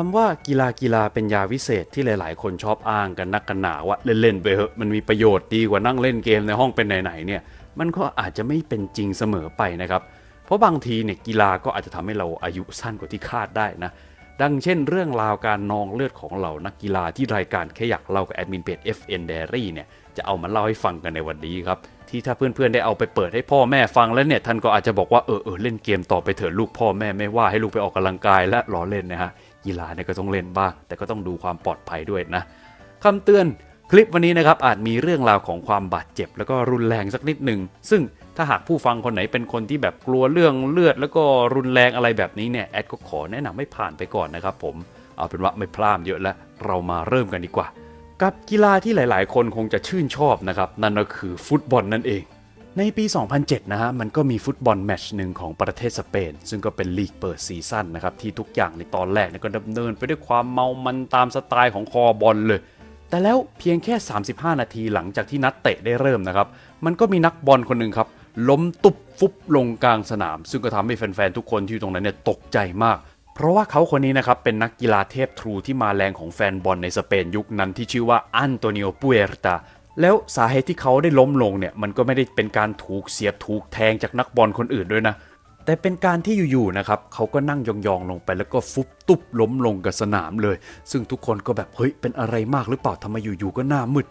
คำว่ากีฬากีฬาเป็นยาวิเศษที่หลาย ๆ คนชอบอ้างกันนักกันหนาว่าเล่น ๆ ไปเถอะมันมีประโยชน์ดีกว่านั่งเล่นเกมในห้องเป็นไหน ๆ เนี่ย มันก็อาจจะไม่เป็นจริงเสมอไปนะครับ เพราะบางทีเนี่ยกีฬาก็อาจจะทำให้เราอายุสั้นกว่าที่คาดได้นะ ดังเช่น เรื่องราวการนองเลือดของเหล่านักกีฬาที่รายการแค่อยากเล่ากับแอดมินเพจ FN Diary เนี่ย จะเอามาเล่าให้ฟังกันในวันนี้ครับ ที่ถ้าเพื่อนๆได้เอาไปเปิดให้พ่อแม่ฟังแล้วเนี่ยท่านก็อาจจะบอกว่าเออเออเล่นเกมต่อไปเถอะลูกพ่อแม่ไม่ว่าให้ลูกไปออกกำลังกายและล้อเล่นนะฮะกีฬาเนี่ยก็ต้องเล่นบ้าง แต่ก็ต้องดูความปลอดภัยด้วยนะคำเตือนคลิปวันนี้นะครับอาจมีเรื่องราวของความบาดเจ็บ แล้วก็รุนแรงสักนิดหนึ่งซึ่งถ้าหากผู้ฟังคนไหนเป็นคนที่แบบกลัวเรื่องเลือด แล้วก็รุนแรงอะไรแบบนี้เนี่ยแอดก็ขอแนะนำให้ผ่านไปก่อนนะครับผมเอาเป็นว่าไม่พลาดเยอะแล้วเรามาเริ่มกันดีกว่า กับกีฬาที่หลาย ๆ คนคงจะชื่นชอบนะครับ นั่นก็คือฟุตบอลนั่นเอง ในปี 2007 นะฮะมันก็มีฟุตบอลแมตช์หนึ่งของประเทศสเปน ซึ่งก็เป็นลีกเปิดซีซั่นนะครับ ที่ทุกอย่างในตอนแรกก็ดำเนินไปด้วยความเมามันตามสไตล์ของคอบอลเลย แต่แล้วเพียงแค่ 35 นาทีหลังจากที่นัดเตะได้เริ่มนะครับมันก็มีนักบอลคนหนึ่งครับล้มตุบฟุบลงกลางสนาม ซึ่งก็ทำให้แฟน ๆ ทุกคนที่อยู่ตรงนั้นเนี่ยตกใจมาก เพราะว่าเขาคนนี้นะครับเป็นนักกีฬาเทพทรูที่มาแรงของแฟนบอลในสเปนยุคนั้นที่ชื่อว่าอันโตนิโอปูเอร์ตาแล้วสาเหตุที่เขาได้ล้มลงเนี่ยมันก็ไม่ได้เป็นการถูกเสียบถูกแทงจากนักบอลคนอื่นด้วยนะ แต่เป็นการที่อยู่ๆนะครับเขาก็นั่งยองๆลงไปแล้วก็ฟุบตุบล้มลงกับสนามเลย ซึ่งทุกคนก็แบบเฮ้ยเป็นอะไรมากหรือเปล่าทำไมอยู่ๆก็หน้ามืด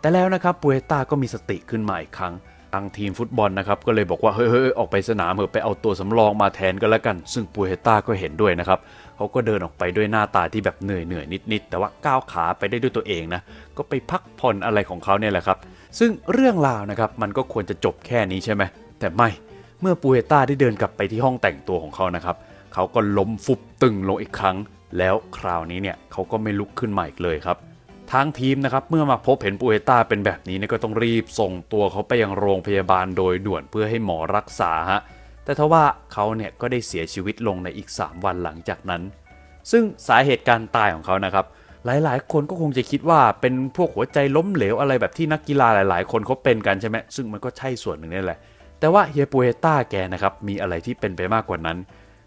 แต่แล้วนะครับปูเอตาก็มีสติขึ้นมาอีกครั้ง ทางทีมฟุตบอลนะครับก็เลยบอกว่าเฮ้ยออกไปสนามเถอะไปเอาตัวสำรองมาแทนกันแล้วกัน ซึ่งปูเอต้าก็เห็นด้วยนะครับเขาก็เดินออกไปด้วยหน้าตาที่แบบเหนื่อยเหนื่อยนิดๆแต่ว่าก้าวขาไปได้ด้วยตัวเองนะก็ไปพักผ่อนอะไรของเขาเนี่ยแหละครับ ซึ่งเรื่องราวนะครับมันก็ควรจะจบแค่นี้ใช่ไหมแต่ไม่เมื่อปูเอต้าได้เดินกลับไปที่ห้องแต่งตัวของเขานะครับเขาก็ล้มฟุบตึงลงอีกครั้ง แล้วคราวนี้เนี่ยเขาก็ไม่ลุกขึ้นมาอีกเลยครับ ทางทีมนะครับเมื่อมาพบเห็นปูเอต้าเป็นแบบนี้เนี่ยก็ต้องรีบส่งตัวเขาไปยังโรงพยาบาลโดยด่วนเพื่อให้หมอรักษาฮะแต่ทว่าเขาเนี่ยก็ได้เสียชีวิตลงในอีก 3 วันหลังจากนั้น ซึ่งสาเหตุการตายของเขานะครับหลายๆ คนก็คงจะคิดว่าเป็นพวกหัวใจล้มเหลวอะไรแบบที่นักกีฬาหลาย ๆ คนเขาเป็นกันใช่ไหมซึ่งมันก็ใช่ส่วนหนึ่งนี่แหละ แต่ว่าเฮียปูเอต้าแกนะครับมีอะไรที่เป็นไปมากกว่านั้น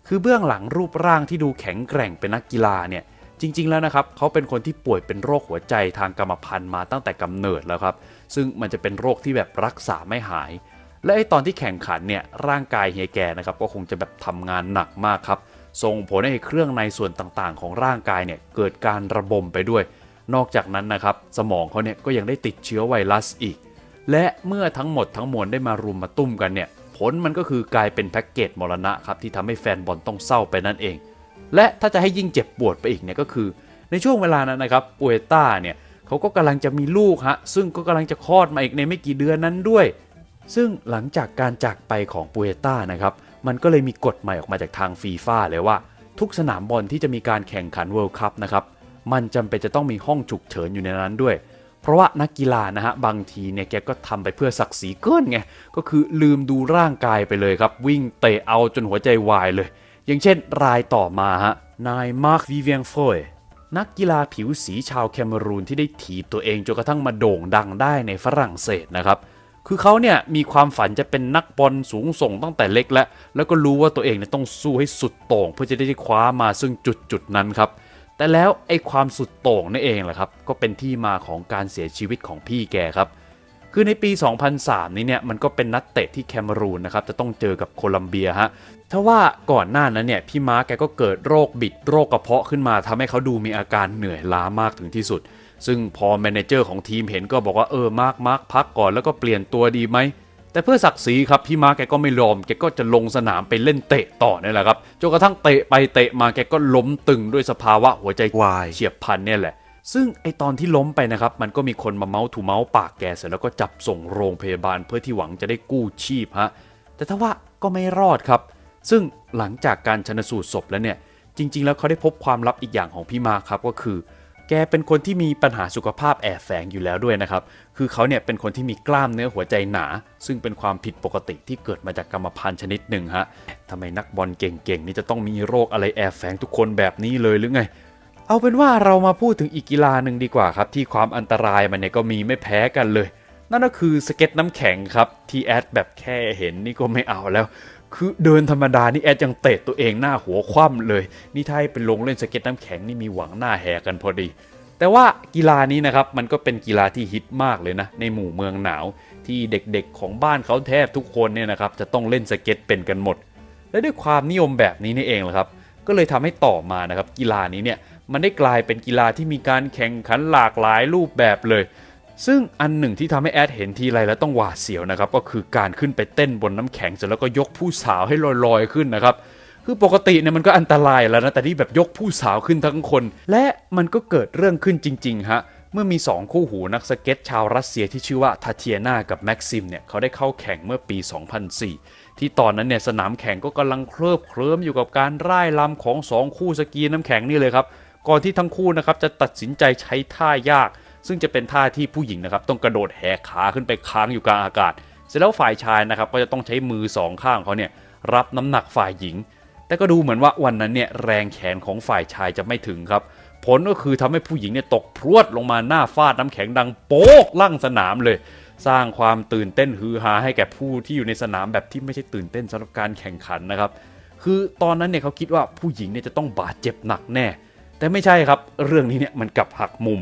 คือเบื้องหลังรูปร่างที่ดูแข็งแกร่งเป็นนักกีฬาเนี่ย จริง ๆ แล้วนะครับเขาเป็นคนที่ป่วยเป็นโรคหัวใจทางกรรมพันธุ์มาตั้งแต่กำเนิดแล้วครับ ซึ่งมันจะเป็นโรคที่แบบรักษาไม่หาย และไอตอนที่แข่งขันเนี่ยร่างกายเฮียแกนะครับก็คงจะแบบทำงานหนักมากครับส่งผลให้เครื่องในส่วนต่างๆ ของร่างกายเนี่ยเกิดการระบมไปด้วย นอกจากนั้นนะครับสมองเขาเนี่ยก็ยังได้ติดเชื้อไวรัสอีก และเมื่อทั้งหมดทั้งมวลได้มารุมมาตุ้มกันเนี่ยผลมันก็คือกลายเป็นแพ็กเกจมรณะครับที่ทำให้แฟนบอลต้องเศร้าไปนั่นเอง และถ้าจะให้ยิ่งเจ็บปวดไปอีกเนี่ยก็คือ ในช่วงเวลานั้นนะครับปูเอต้าเนี่ยเขาก็กำลังจะมีลูกฮะซึ่งก็กำลังจะคลอดมาอีกในไม่กี่เดือนนั้นด้วย ซึ่งหลังจากการจากไปของปูเอต้านะครับมันก็เลยมีกฎใหม่ออกมาจากทางฟีฟ่าเลยว่า ทุกสนามบอลที่จะมีการแข่งขันเวิลด์คัพนะครับมันจำเป็นจะต้องมีห้องฉุกเฉินอยู่ในนั้นด้วย เพราะว่านักกีฬานะฮะบางทีเนี่ยแกก็ทำไปเพื่อศักดิ์ศรีเกินไงก็คือลืมดูร่างกายไปเลยครับ วิ่งเตะเอาจนหัวใจวายเลย อย่างเช่นรายต่อมาฮะนายมาร์ควิเวียงโฟยนักกีฬาผิวสีชาวแคเมรูนที่ได้ถีบตัวเองจนกระทั่งมาโด่งดังได้ในฝรั่งเศสนะครับ คือเขาเนี่ยมีความฝันจะเป็นนักบอลสูงส่งตั้งแต่เล็กแล้ว แล้วก็รู้ว่าตัวเองเนี่ยต้องสู้ให้สุดโต่งเพื่อจะได้คว้ามาซึ่งจุดจุดนั้นครับ แต่แล้วไอ้ความสุดโต่งนั่นเองแหละครับ ก็เป็นที่มาของการเสียชีวิตของพี่แกครับ คือในปี 2003 นี้เนี่ยมันก็เป็นนัดเตะที่แคเมรูนนะครับจะต้องเจอกับโคลัมเบียฮะถ้าว่าก่อนหน้านั้นเนี่ยพี่มาร์กแกก็เกิดโรคบิดโรคกระเพาะขึ้นมาทำให้เขาดูมีอาการเหนื่อยล้ามากถึงที่สุด ซึ่งพอแมเนเจอร์ของทีมเห็นก็บอกว่าเออมาร์กมาร์กพักก่อนแล้วก็เปลี่ยนตัวดีไหมแต่เพื่อศักดิ์ศรีครับพี่มาร์กแกก็ไม่ยอมแกก็จะลงสนามไปเล่นเตะต่อนี่แหละครับจนกระทั่งเตะไปเตะมาแกก็ล้มตึงด้วยสภาวะหัวใจวายเฉียบพลันเนี่ยแหละ ซึ่งไอตอนที่ล้มไปนะครับ มันก็มีคนมาเมาส์ถูเมาส์ปากแกเสร็จแล้วก็จับส่งโรงพยาบาลเพื่อที่หวังจะได้กู้ชีพฮะแต่ถ้าว่าก็ไม่รอดครับ ซึ่งหลังจากการชนสูตรศพแล้วเนี่ย จริง ๆ แล้วเขาได้พบความลับอีกอย่างของพี่มาครับก็คือ แกเป็นคนที่มีปัญหาสุขภาพแอบแฝงอยู่แล้วด้วยนะครับ คือเขาเนี่ยเป็นคนที่มีกล้ามเนื้อหัวใจหนา ซึ่งเป็นความผิดปกติที่เกิดมาจากกรรมพันธุ์ชนิดหนึ่งฮะทำไมนักบอลเก่งๆนี่จะต้องมีโรคอะไรแอบแฝงทุกคนแบบนี้เลยหรือไง เอาเป็นว่าเรามาพูดถึงอีกกีฬาหนึ่งดีกว่าครับ ที่ความอันตรายมันเนี่ยก็มีไม่แพ้กันเลย นั่นก็คือสเก็ตน้ำแข็งครับ ที่แอดแบบแค่เห็นนี่ก็ไม่เอาแล้ว คือเดินธรรมดานี่แอดยังเตะตัวเองหน้าหัวคว่ำเลย นี่ถ้าให้เป็นลงเล่นสเก็ตน้ำแข็งนี่มีหวังหน้าแหกกันพอดี แต่ว่ากีฬานี้นะครับมันก็เป็นกีฬาที่ฮิตมากเลยนะในหมู่เมืองหนาว ที่เด็กๆของบ้านเขาแทบทุกคนเนี่ยนะครับจะต้องเล่นสเก็ตเป็นกันหมด และด้วยความนิยมแบบนี้นี่เองแหละครับ ก็เลยทำให้ต่อมานะครับกีฬานี้เนี่ย มันได้กลายเป็นกีฬาที่มีการแข่งขันหลากหลายรูปแบบเลย ซึ่งอันหนึ่งที่ทำให้แอดเห็นทีไรแล้วต้องหวาดเสียวนะครับ ก็คือการขึ้นไปเต้นบนน้ำแข็งเสร็จแล้วก็ยกผู้สาวให้ลอยๆขึ้นนะครับคือปกติเนี่ยมันก็อันตรายแล้วนะ แต่ที่แบบยกผู้สาวขึ้นทั้งคน และมันก็เกิดเรื่องขึ้นจริง ๆ ฮะ เมื่อมี 2 คู่หูนักสเก็ตชาวรัสเซียที่ชื่อว่าทาเทียนากับแม็กซิมเนี่ยเขาได้เข้าแข่งเมื่อปี 2004 ที่ตอนนั้นเนี่ยสนามแข่งก็กำลังเคลิบเคลิ้มอยู่กับการร่ายลำของ 2 คู่สกีน้ำแข็งนี่เลยครับ ก่อนที่ทั้งคู่นะครับจะตัดสินใจใช้ท่ายาก ซึ่งจะเป็นท่าที่ผู้หญิงนะครับต้องกระโดดแหกขาขึ้นไปค้างอยู่กลางอากาศ เสร็จแล้วฝ่ายชายนะครับก็จะต้องใช้มือสองข้างเขาเนี่ยรับน้ำหนักฝ่ายหญิง แต่ก็ดูเหมือนว่าวันนั้นเนี่ยแรงแขนของฝ่ายชายจะไม่ถึงครับ ผลก็คือทำให้ผู้หญิงเนี่ยตกพรวดลงมาหน้าฟาดน้ำแข็งดังโป๊กลั่งสนามเลย สร้างความตื่นเต้นฮือฮาให้แก่ผู้ที่อยู่ในสนามแบบที่ไม่ใช่ตื่นเต้นสำหรับการแข่งขันนะครับ คือตอนนั้นเนี่ยเขาคิดว่าผู้หญิงเนี่ยจะต้องบาดเจ็บหนักแน่ แต่ไม่ใช่ครับเรื่องนี้เนี่ยมันกลับหักมุม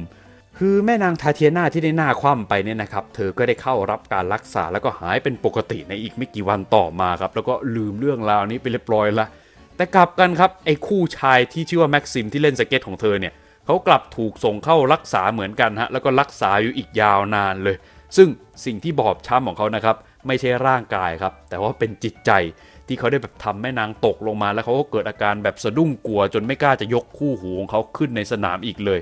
คือแม่นางทาเทียนาที่ได้หน้าคว่ำไปเนี่ยนะครับ เธอก็ได้เข้ารับการรักษาแล้วก็หายเป็นปกติในอีกไม่กี่วันต่อมาครับ แล้วก็ลืมเรื่องราวนี้ไปเรียบร้อยละแต่กลับกันครับไอ้คู่ชายที่ชื่อว่าแม็กซิมที่เล่นสเก็ตของเธอเนี่ยเขากลับถูกส่งเข้ารักษาเหมือนกันฮะแล้วก็รักษาอยู่อีกยาวนานเลย ซึ่งสิ่งที่บอบช้ำของเขานะครับไม่ใช่ร่างกายครับ แต่ว่าเป็นจิตใจ ที่เขาได้แบบทำแม่นางตกลงมาแล้วเขาก็เกิดอาการแบบสะดุ้งกลัว จนไม่กล้าจะยกคู่หูของเขาขึ้นในสนามอีกเลย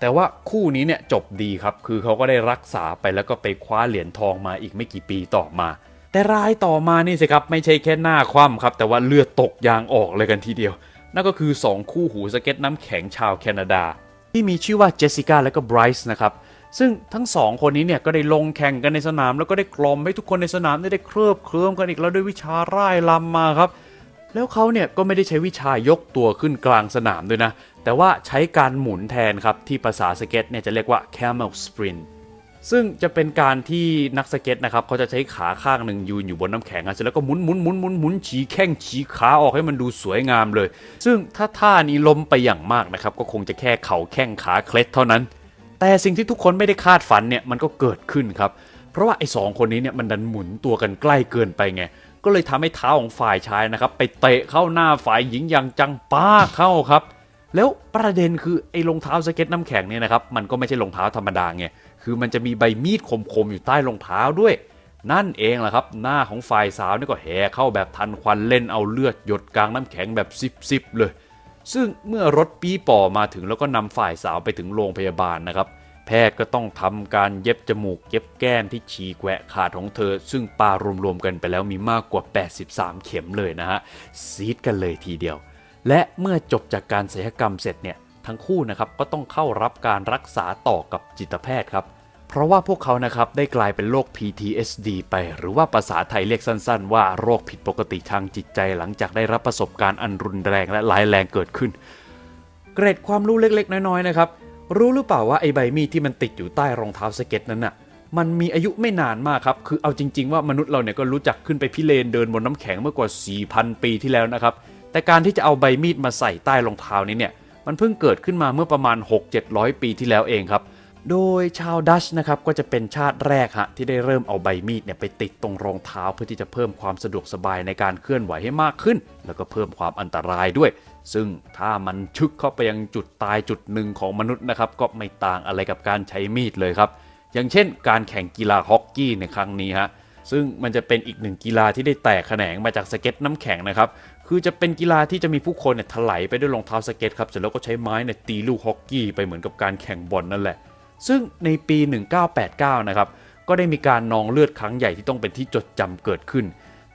แต่ว่าคู่นี้เนี่ยจบดีครับ คือเขาก็ได้รักษาไปแล้วก็ไปคว้าเหรียญทองมาอีกไม่กี่ปีต่อมา แต่รายต่อมานี่สิครับไม่ใช่แค่หน้าคว่ำครับ แต่ว่าเลือดตกยางออกเลยกันทีเดียว นั่นก็คือ 2 คู่หูสเก็ตน้ำแข็งชาวแคนาดา ที่มีชื่อว่าเจสสิก้าและก็ไบรซ์นะครับ ซึ่งทั้งสองคนนี้เนี่ยก็ได้ลงแข่งกันในสนาม แล้วก็ได้กล่อมให้ทุกคนในสนามได้เคลิบเคลิ้มกันอีกแล้วด้วยวิชาร่ายลำมาครับแล้วเขาเนี่ยก็ไม่ได้ใช้วิชายกตัวขึ้นกลางสนามด้วยนะ แต่ว่าใช้การหมุนแทนครับ ที่ภาษาสเก็ตเนี่ยจะเรียกว่า camel sprint ซึ่งจะเป็นการที่นักสเก็ตนะครับเขาจะใช้ขาข้างหนึ่งยืนอยู่บนน้ำแข็งอะเสร็จแล้วก็หมุนหมุนหมุนหมุนหมุนฉีแข้งฉีขาออกให้มันดูสวยงามเลย ซึ่งถ้าท่านี้ล้มไปอย่างมากนะครับก็คงจะแค่เข่าแข้งขาเคล็ดเท่านั้น แต่สิ่งที่ทุกคนไม่ได้คาดฝันเนี่ยมันก็เกิดขึ้นครับ เพราะว่าไอ้สองคนนี้เนี่ยมันดันหมุนตัวกันใกล้เกินไปไงก็เลยทำให้เท้าของฝ่ายชายนะครับไปเตะเข้าหน้าฝ่ายหญิงอย่างจังป้าเข้าครับ แล้วประเด็นคือไอ้รองเท้าสเก็ตน้ำแข็งเนี่ยนะครับมันก็ไม่ใช่รองเท้าธรรมดาไงคือมันจะมีใบมีดคมๆอยู่ใต้รองเท้าด้วย นั่นเองแหละครับ หน้าของฝ่ายสาวนี่ก็แห่เข้าแบบทันควันเล่นเอาเลือดหยดกลางน้ำแข็งแบบซิบๆเลย ซึ่งเมื่อรถปีป่อมาถึงแล้วก็นำฝ่ายสาวไปถึงโรงพยาบาลนะครับ แพทย์ก็ต้องทำการเย็บจมูก เย็บแก้มที่ฉีกแหวะขาดของเธอ ซึ่งปารวมๆกันไปแล้วมีมากกว่า 83 เข็มเลยนะฮะซีดกันเลยทีเดียว และเมื่อจบจากการศัลยกรรมเสร็จเนี่ยทั้งคู่นะครับก็ต้องเข้ารับการรักษาต่อกับจิตแพทย์ครับ เพราะว่าพวกเขานะครับได้กลายเป็นโรค PTSD ไป หรือว่าภาษาไทยเรียกสั้น ๆ ว่าโรคผิดปกติทางจิตใจหลังจากได้รับประสบการณ์อันรุนแรงและร้ายแรงเกิดขึ้น เกรดความรู้เล็กๆ น้อยๆนะครับรู้หรือเปล่าว่าไอ้ใบมีดที่มันติดอยู่ใต้รองเท้าสเก็ตนั้นน่ะมันมีอายุไม่นานมากครับ คือเอาจริง ๆ ว่ามนุษย์เราเนี่ยก็รู้จักขึ้นไปพิเรนเดินบนน้ำแข็งเมื่อกว่า 4,000 ปีที่แล้วนะครับ แต่การที่จะเอาใบมีดมาใส่ใต้รองเท้านี้เนี่ย มันเพิ่งเกิดขึ้นมาเมื่อประมาณ 6-700 ปีที่แล้วเองครับ โดยชาวดัชนะครับก็จะเป็นชาติแรกฮะที่ได้เริ่มเอาใบมีดเนี่ยไปติดตรงรองเท้าเพื่อที่จะเพิ่มความสะดวกสบายในการเคลื่อนไหวให้มากขึ้น แล้วก็เพิ่มความอันตรายด้วย ซึ่งถ้ามันชึกเข้าไปยังจุดตายจุดหนึ่งของมนุษย์นะครับก็ไม่ต่างอะไรกับการใช้มีดเลยครับอย่างเช่น การแข่งกีฬาฮอกกี้ในครั้งนี้ฮะซึ่งมันจะเป็นอีกหนึ่งกีฬาที่ได้แตกแขนงมาจากสเก็ตน้ำแข็งนะครับคือจะเป็นกีฬาที่จะมีผู้คนเนี่ยถลายไปด้วยรองเท้าสเก็ตครับเสร็จแล้วก็ใช้ไม้เนี่ยตีลูกฮอกกี้ไปเหมือนกับการแข่งบอลนั่นแหละ ซึ่งในปี 1989 นะครับ ก็ได้มีการนองเลือดครั้งใหญ่ที่ต้องเป็นที่จดจำเกิดขึ้น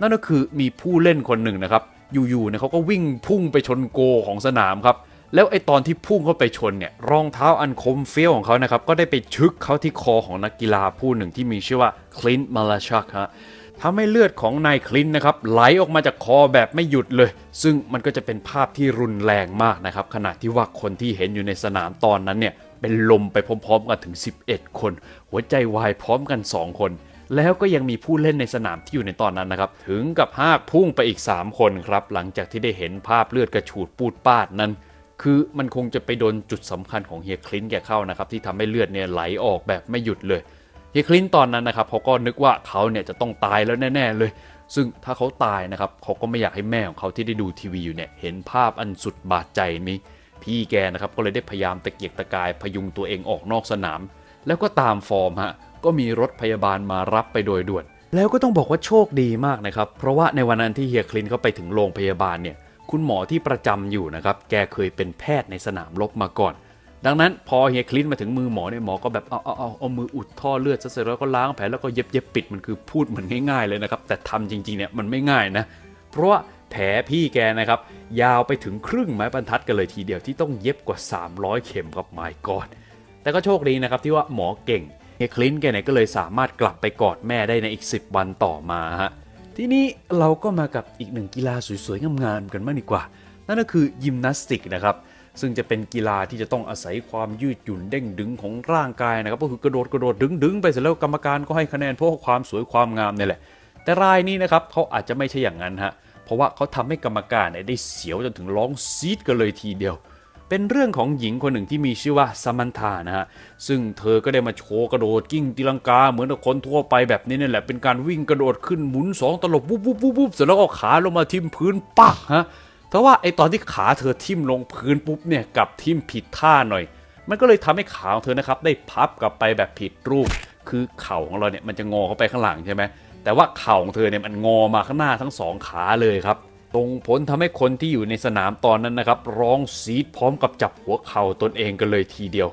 นั่นก็คือมีผู้เล่นคนหนึ่งนะครับ อยู่ๆเนี่ยเขาก็วิ่งพุ่งไปชนโกของสนามครับ แล้วไอตอนที่พุ่งเข้าไปชนเนี่ย รองเท้าอันคมเฟี้ยวของเขานะครับ ก็ได้ไปชึกเข้าที่คอของนักกีฬาผู้หนึ่งที่มีชื่อว่าคลินต์มาลาชักฮะทำให้เลือดของนายคลินต์นะครับไหลออกมาจากคอแบบไม่หยุดเลย ซึ่งมันก็จะเป็นภาพที่รุนแรงมากนะครับขณะที่ว่าคนที่เห็นอยู่ในสนามตอนนั้นเนี่ย เป็นลมไปพร้อมๆกันถึง 11 คน หัวใจวายพร้อมกัน 2 คน แล้วก็ยังมีผู้เล่นในสนามที่อยู่ในตอนนั้นนะครับ ถึงกับหากพุ่งไปอีก 3 คนครับ หลังจากที่ได้เห็นภาพเลือดกระฉูดปูดปาดนั้น คือมันคงจะไปโดนจุดสำคัญของเฮียคลินต์แกเข้านะครับที่ทำให้เลือดเนี่ยไหลออกแบบไม่หยุดเลยเฮียคลินต์ตอนนั้นนะครับเขาก็นึกว่าเขาเนี่ยจะต้องตายแล้วแน่ๆเลยซึ่งถ้าเขาตายนะครับเขาก็ไม่อยากให้แม่ของเขาที่ได้ดูทีวีอยู่เนี่ยเห็นภาพอันสุดบาดใจนี้ พี่แกนะครับก็เลยได้พยายามตะเกียกตะกายพยุงตัวเองออกนอกสนาม แล้วก็ตามฟอร์มฮะก็มีรถพยาบาลมารับไปโดยด่วน แล้วก็ต้องบอกว่าโชคดีมากนะครับ เพราะว่าในวันนั้นที่เฮียคลินเขาไปถึงโรงพยาบาลเนี่ยคุณหมอที่ประจำอยู่นะครับแกเคยเป็นแพทย์ในสนามรบมาก่อน ดังนั้นพอเฮียคลินมาถึงมือหมอเนี่ยหมอก็แบบเอาเอาเอาเอามืออุดท่อเลือดเสร็จแล้วก็ล้างแผลแล้วก็เย็บเย็บปิดมันคือพูดเหมือนง่ายๆเลยนะครับแต่ทำจริงๆเนี่ยมันไม่ง่ายนะ เพราะว่า แผลพี่แกนะครับ ยาวไปถึงครึ่งไม้บรรทัดกันเลยทีเดียวที่ต้องเย็บกว่า 300 เข็มครับไม้กอดแต่ก็โชคดีนะครับที่ว่าหมอเก่งเฮคลินต์แกเนี่ยก็เลยสามารถกลับไปกอดแม่ได้ในอีก 10 วันต่อมาฮะทีนี้เราก็มากับอีกหนึ่งกีฬาสวยๆงามๆกันมากดีกว่า นั่นก็คือยิมนาสติกนะครับซึ่งจะเป็นกีฬาที่จะต้องอาศัยความยืดหยุ่นเด้งดึงของร่างกายนะครับก็คือกระโดดกระโดดดึงดึงไปเสร็จแล้วกรรมการก็ให้คะแนนเพราะความสวยความงามนี่แหละ แต่รายนี้นะครับเขาอาจจะไม่ใช่อย่างนั้นฮะ เพราะว่าเขาทำให้กรรมการเนี่ยได้เสียวจนถึงร้องซีดกันเลยทีเดียว เป็นเรื่องของหญิงคนหนึ่งที่มีชื่อว่าซามันธานะฮะ ซึ่งเธอก็ได้มาโชว์กระโดดกิ้งตีลังกาเหมือนกับคนทั่วไปแบบนี้นี่แหละ เป็นการวิ่งกระโดดขึ้นหมุนสองตลบวุบวุบวุบวุบเสร็จแล้วก็ขาลงมาทิ่มพื้นปักฮะแต่ว่าไอตอนที่ขาเธอทิ่มลงพื้นปุ๊บเนี่ยกับทิ่มผิดท่าหน่อย มันก็เลยทำให้ขาของเธอนะครับได้พับกลับไปแบบผิดรูป คือเข่าของเราเนี่ยมันจะงอเข้าไปข้างหลังใช่ไหม แต่ว่าเข่าของเธอเนี่ยมันงอมาข้างหน้าทั้งสองขาเลยครับตรงผลทำให้คนที่อยู่ในสนามตอนนั้นนะครับ ร้องซีดพร้อมกับจับหัวเข่าตนเองกันเลยทีเดียว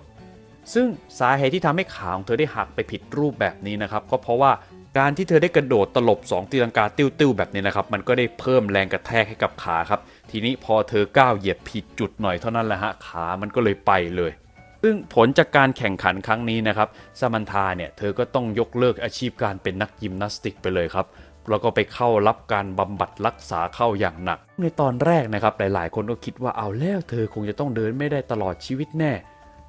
ซึ่งสาเหตุที่ทำให้ขาของเธอได้หักไปผิดรูปแบบนี้นะครับ ก็เพราะว่าการที่เธอได้กระโดดตลบ 2 ตีลังกาติ้วๆแบบนี้นะครับ มันก็ได้เพิ่มแรงกระแทกให้กับขาครับ ทีนี้พอเธอก้าวเหยียบผิดจุดหน่อยเท่านั้นแหละฮะขามันก็เลยไปเลย ซึ่งผลจากการแข่งขันครั้งนี้นะครับซามันธาเนี่ยเธอก็ต้องยกเลิกอาชีพการเป็นนักยิมนาสติกไปเลยครับแล้วก็ไปเข้ารับการบำบัดรักษาเข้าอย่างหนัก ในตอนแรกนะครับหลายๆ คนก็คิดว่าเอาแล้วเธอคงจะต้องเดินไม่ได้ตลอดชีวิตแน่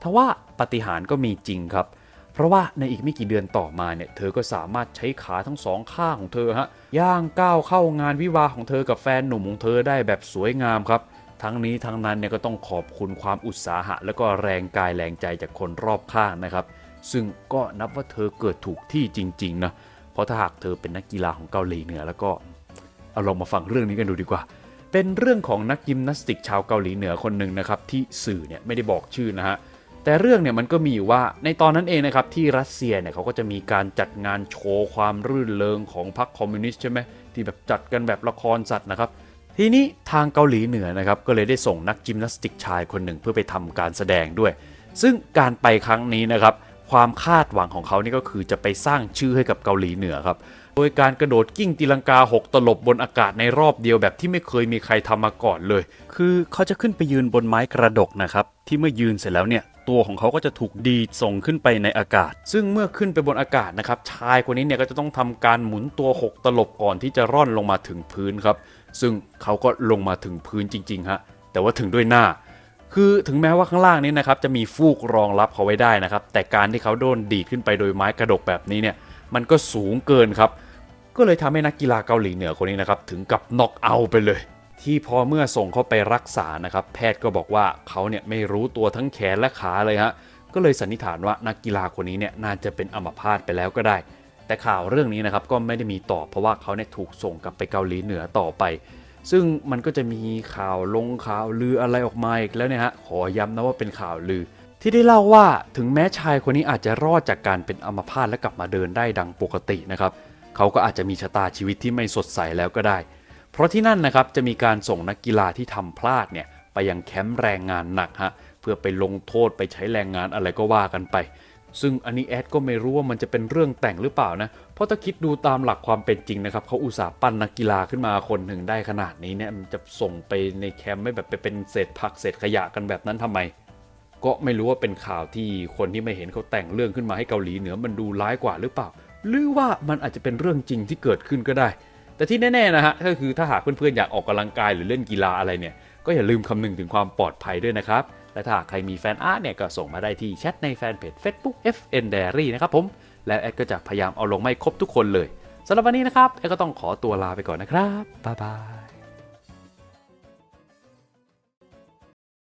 ทว่าปาฏิหารย์ก็มีจริงครับ เพราะว่าในอีกไม่กี่เดือนต่อมาเนี่ยเธอก็สามารถใช้ขาทั้งสองข้างของเธอฮะย่างก้าวเข้างานวิวาของเธอกับแฟนหนุ่มของเธอได้แบบสวยงามครับ ทั้งนี้ทั้งนั้นเนี่ยก็ต้องขอบคุณความอุตสาหะ และก็แรงกายแรงใจจากคนรอบข้างนะครับ ซึ่งก็นับว่าเธอเกิดถูกที่จริงๆนะเพราะถ้าหากเธอเป็นนักกีฬาของเกาหลีเหนือแล้วก็เอาลองมาฟังเรื่องนี้กันดูดีกว่า เป็นเรื่องของนักยิมนาสติกชาวเกาหลีเหนือคนหนึ่งนะครับที่สื่อเนี่ยไม่ได้บอกชื่อนะฮะแต่เรื่องเนี่ยมันก็มีอยู่ว่าในตอนนั้นเองนะครับที่รัสเซียเนี่ยเขาก็จะมีการจัดงานโชว์ความรื่นเริงของพรรคคอมมิวนิสต์ใช่ไหมที่แบบจัดกันแบบละครสัตว์นะครับ ทีนี้ทางเกาหลีเหนือนะครับก็เลยได้ส่งนักยิมนาสติกชายคนหนึ่งเพื่อไปทำการแสดงด้วย ซึ่งการไปครั้งนี้นะครับความคาดหวังของเขานี่ก็คือจะไปสร้างชื่อให้กับเกาหลีเหนือครับโดยการกระโดดกิ้งตีลังกา 6 ตลบบนอากาศในรอบเดียวแบบที่ไม่เคยมีใครทำมาก่อนเลย คือเขาจะขึ้นไปยืนบนไม้กระดกนะครับที่เมื่อยืนเสร็จแล้วเนี่ยตัวของเขาก็จะถูกดีดส่งขึ้นไปในอากาศ ซึ่งเมื่อขึ้นไปบนอากาศนะครับชายคนนี้เนี่ยก็จะต้องทำการหมุนตัว 6 ตลบก่อนที่จะร่อนลงมาถึงพื้นครับ ซึ่งเขาก็ลงมาถึงพื้นจริงๆฮะแต่ว่าถึงด้วยหน้า คือถึงแม้ว่าข้างล่างนี้นะครับจะมีฟูกรองรับเขาไว้ได้นะครับแต่การที่เขาโดนดีดขึ้นไปโดยไม้กระดกแบบนี้เนี่ยมันก็สูงเกินครับ ก็เลยทำให้นักกีฬาเกาหลีเหนือคนนี้นะครับถึงกับน็อกเอาไปเลย ที่พอเมื่อส่งเขาไปรักษานะครับแพทย์ก็บอกว่าเขาเนี่ยไม่รู้ตัวทั้งแขนและขาเลยฮะก็เลยสันนิษฐานว่านักกีฬาคนนี้เนี่ยน่าจะเป็นอัมพาตไปแล้วก็ได้ แต่ข่าวเรื่องนี้นะครับก็ไม่ได้มีต่อเพราะว่าเขาเนี่ยถูกส่งกลับไปเกาหลีเหนือต่อไป ซึ่งมันก็จะมีข่าวลงข่าวลืออะไรออกมาอีกแล้วเนี่ยฮะขอย้ำนะว่าเป็นข่าวลือ ที่ได้เล่าว่าถึงแม้ชายคนนี้อาจจะรอดจากการเป็นอัมพาตและกลับมาเดินได้ดังปกตินะครับเขาก็อาจจะมีชะตาชีวิตที่ไม่สดใสแล้วก็ได้ เพราะที่นั่นนะครับจะมีการส่งนักกีฬาที่ทำพลาดเนี่ยไปยังแคมป์แรงงานหนักฮะเพื่อไปลงโทษไปใช้แรงงานอะไรก็ว่ากันไป ซึ่งอันนี้แอดก็ไม่รู้ว่ามันจะเป็นเรื่องแต่งหรือเปล่านะ เพราะถ้าคิดดูตามหลักความเป็นจริงนะครับเขาอุตส่าห์ปั้นนักกีฬาขึ้นมาคนหนึ่งได้ขนาดนี้เนี่ยมันจะส่งไปในแคมป์ไม่แบบไปเป็นเศษผักเศษขยะกันแบบนั้นทำไม ก็ไม่รู้ว่าเป็นข่าวที่คนที่ไม่เห็นเขาแต่งเรื่องขึ้นมาให้เกาหลีเหนือมันดูร้ายกว่าหรือเปล่า หรือว่ามันอาจจะเป็นเรื่องจริงที่เกิดขึ้นก็ได้ แต่ที่แน่ๆนะฮะก็คือถ้าหากเพื่อนๆอยากออกกำลังกายหรือเล่นกีฬาอะไรเนี่ยก็อย่าลืมคำนึงถึงความปลอดภัยด้วยนะครับ และถ้าใครมีแฟนอาร์ตเนี่ยก็ส่งมาได้ที่แชทในแฟนเพจ Facebook FN Diary นะครับผม และแอดก็จะพยายามเอาลงไม่ครบทุกคนเลยสำหรับวันนี้นะครับแอดก็ต้องขอตัวลาไปก่อนนะครับบ๊ายบาย